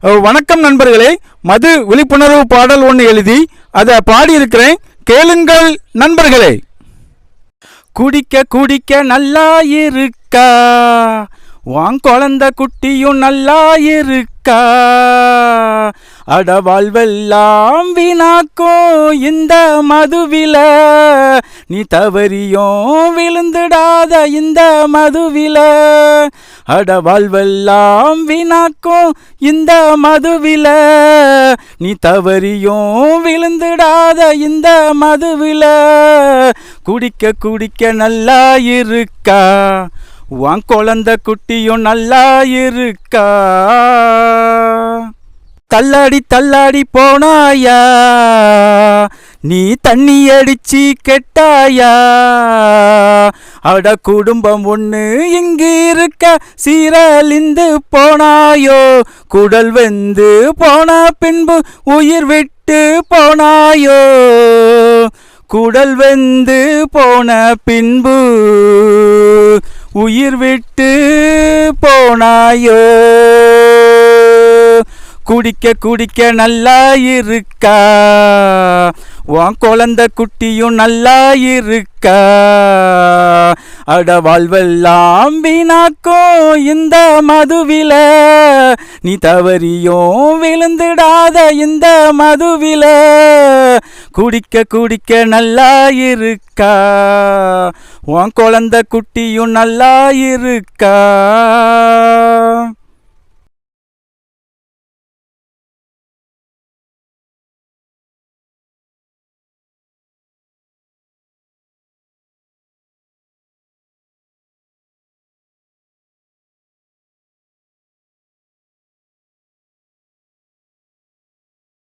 வணக்கம் நண்பர்களே மது விழிப்புணர்வு பாடல் ஒன்று எழுதி அதை பாடியிருக்கிறேன். கேளுங்கள் நண்பர்களே. குடிக்க குடிக்க நல்லா இருக்கா? வாங் குழந்த குட்டியும் நல்லா இருக்கா? அட வாழ்வெல்லாம் வீணாக்கும் இந்த மதுவில. நீ தவறியும் விழுந்துடாத இந்த மதுவில. அட வாழ்வெல்லாம் வீணாக்கும் இந்த மதுவில. நீ தவறியும் விழுந்துடாத இந்த மதுவில. குடிக்க குடிக்க நல்லா இருக்கா? உன் குழந்த குட்டியும் நல்லா இருக்கா? தள்ளாடி தள்ளாடி போனாயா? நீ தண்ணி அடிச்சு கெட்டாயா? அட குடும்பம் ஒன்று இங்கு இருக்க சீரழிந்து போனாயோ? குடல் வெந்து போன பின்பு உயிர் விட்டு போனாயோ? குடல் வெந்து போன பின்பு உயிர் விட்டு போனாயோ? குடிக்க குடிக்க நல்லா இருக்கா? உன் குழந்த குட்டியும் நல்லா இருக்கா? அட வாழ்வெல்லாம் வீணாக்கும் இந்த மதுவில. நீ தவறியும் விழுந்துடாத இந்த மதுவில. குடிக்க குடிக்க நல்லா இருக்கா? உன் குழந்த குட்டியும் நல்லா இருக்கா?